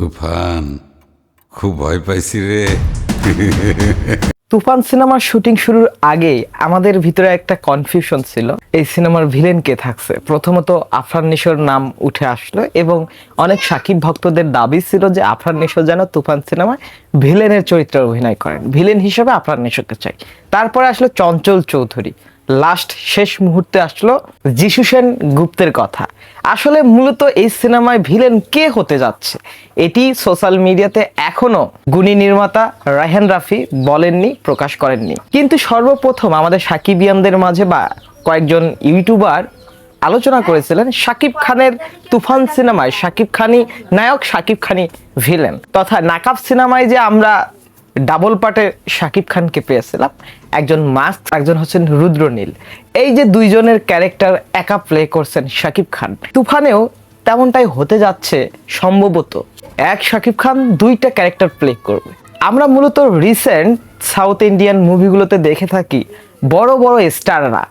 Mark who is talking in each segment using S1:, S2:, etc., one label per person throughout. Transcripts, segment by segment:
S1: তুফান, খুব ভয় পাইছি রে।
S2: তুফান সিনেমার শুটিং শুরুর আগে আমাদের ভিতরে একটা কনফিউশন ছিল, এই সিনেমার ভিলেন কে থাকছে। প্রথমত আফরান নিশোর নাম উঠে আসলো এবং অনেক সাকিব ভক্তদের দাবি ছিল যে আফরান নিশো যেন তুফান সিনেমায় ভিলেনের চরিত্রে অভিনয় করেন। ভিলেন হিসেবে আফরান নিশোকে চাই। তারপরে আসলো চঞ্চল চৌধুরী। লাস্ট শেষ মুহূর্তে আসলো যিশু সেন গুপ্তের কথা। আসলে মূলত এই সিনেমায় ভিলেন কে হতে যাচ্ছে? এটি সোশ্যাল মিডিয়াতে এখনও গুণী নির্মাতা রায়হান রাফি বলেননি, প্রকাশ করেননি। কিন্তু সর্বপ্রথম আমাদের সাকিবিয়ানদের মাঝে বা কয়েকজন ইউটিউবার আলোচনা করেছিলেন শাকিব খানের তুফান সিনেমায়। শাকিব খানি নায়ক, শাকিব খানি ভিলেন। তথা নাকাব সিনেমায় যে আমরা ডাবল পার্টে শাকিব খানকে পেয়েছিলাম। একজন মাস্ক, একজন হচ্ছেন রুদ্রনীল এই যে দুইজনের ক্যারেক্টার একা প্লে করছেন শাকিব খান, তুফানেও তেমনটাই হতে যাচ্ছে সম্ভবত। এক শাকিব খান দুইটা ক্যারেক্টার প্লে করবে। আমরা মূলত রিসেন্ট সাউথ ইন্ডিয়ান মুভিগুলোতে দেখে থাকি, বড় বড় স্টাররা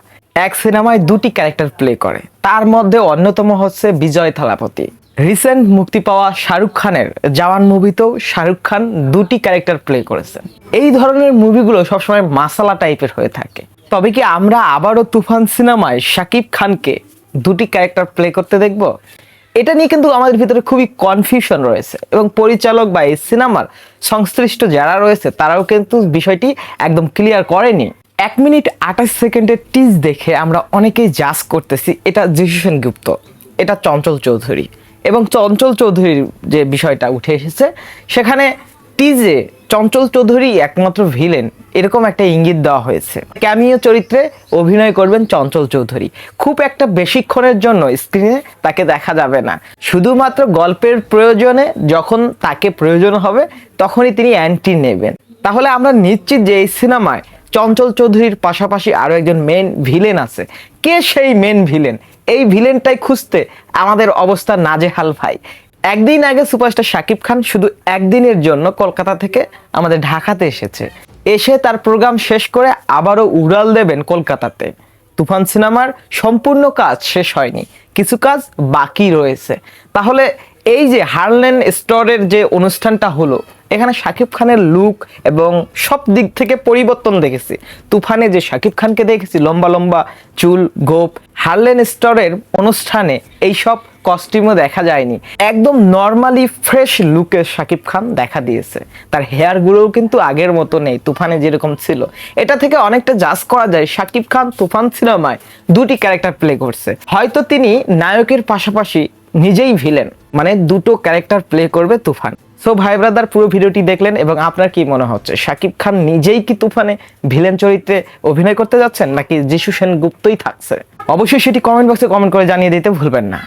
S2: এক সিনেমায় দুটি ক্যারেক্টার প্লে করে। তার মধ্যে অন্যতম হচ্ছে বিজয় থালাপতি। রিসেন্ট মুক্তি পাওয়া শাহরুখ খানের জওয়ান মুভিতেও শাহরুখ খান দুটি ক্যারেক্টার প্লে করেছেন। এই ধরনের মুভিগুলো সবসময় মাসালা টাইপের হয়ে থাকে। তবে কি আমরা আবারও তুফান সিনেমায় শাকিব খানকে দুটি ক্যারেক্টার প্লে করতে দেখব? এটা নিয়ে কিন্তু আমাদের ভিতরে খুবই কনফিউশন রয়েছে এবং পরিচালক বা এই সিনেমার সংশ্লিষ্ট যারা রয়েছে, তারাও কিন্তু বিষয়টি একদম ক্লিয়ার করেনি। এক মিনিট আঠাশ সেকেন্ডের টিজ দেখে আমরা অনেকেই জাজ করতেছি, এটা যিশু গুপ্ত। এটা চঞ্চল চৌধুরী। এবং চঞ্চল চৌধুরীর যে বিষয়টা উঠে এসেছে, সেখানে টিজে চঞ্চল চৌধুরী একমাত্র ভিলেন এরকম একটা ইঙ্গিত দেওয়া হয়েছে। ক্যামিও চরিত্রে অভিনয় করবেন চঞ্চল চৌধুরী। খুব একটা বেশিক্ষণের জন্য স্ক্রিনে তাকে দেখা যাবে না। শুধুমাত্র গল্পের প্রয়োজনে যখন তাকে প্রয়োজন হবে, তখনই তিনি অ্যান্টি নেবেন। তাহলে আমরা নিশ্চিত যে এই সিনেমায় চঞ্চল চৌধুরীর পাশাপাশি আরও একজন মেন ভিলেন আছে। কে সেই মেন ভিলেন এই ভিলেনটাই খুঁজতে আমাদের অবস্থা নাজেহাল ভাই। একদিন আগে সুপারস্টার শাকিব খান শুধু একদিনের জন্য কলকাতা থেকে আমাদের ঢাকাতে এসেছে। এসে তার প্রোগ্রাম শেষ করে আবারও উড়াল দেবেন কলকাতাতে। তুফান সিনেমার সম্পূর্ণ কাজ শেষ হয়নি। কিছু কাজ বাকি রয়েছে। তাহলে এই যে হারলেন স্টোরের যে অনুষ্ঠানটা হলো এখানে শাকিব খানের লুক এবং সব দিক থেকে পরিবর্তন দেখেছি। তুফানে যে শাকিব খানকে দেখেছি, লম্বা লম্বা চুল, গোপ, হারলেন স্টোরের অনুষ্ঠানে এই সব কস্টিউমও দেখা যায়নি। একদম নর্মালি ফ্রেশ লুকের শাকিব খান দেখা দিয়েছে। তার হেয়ারগুলোও কিন্তু আগের মতো নেই, তুফানে যেরকম ছিল। এটা থেকে অনেকটা জাজ করা যায় শাকিব খান তুফান সিনেমায় দুটি ক্যারেক্টার প্লে করছে। হয়তো তিনি নায়কের পাশাপাশি নিজেই ভিলেন মানে দুটো ক্যারেক্টার প্লে করবে তুফান। সো ভাই ব্রাদার পুরো ভিডিওটি দেখলেন এবং আপনার কি মনে হচ্ছে? শাকিব খান নিজেই কি তুফানে ভিলেন চরিত্রে অভিনয় করতে যাচ্ছেন নাকি যিশু সেন গুপ্তই থাকছে? অবশ্যই সেটি কমেন্ট বক্সে কমেন্ট করে জানিয়ে দিতে ভুলবেন না।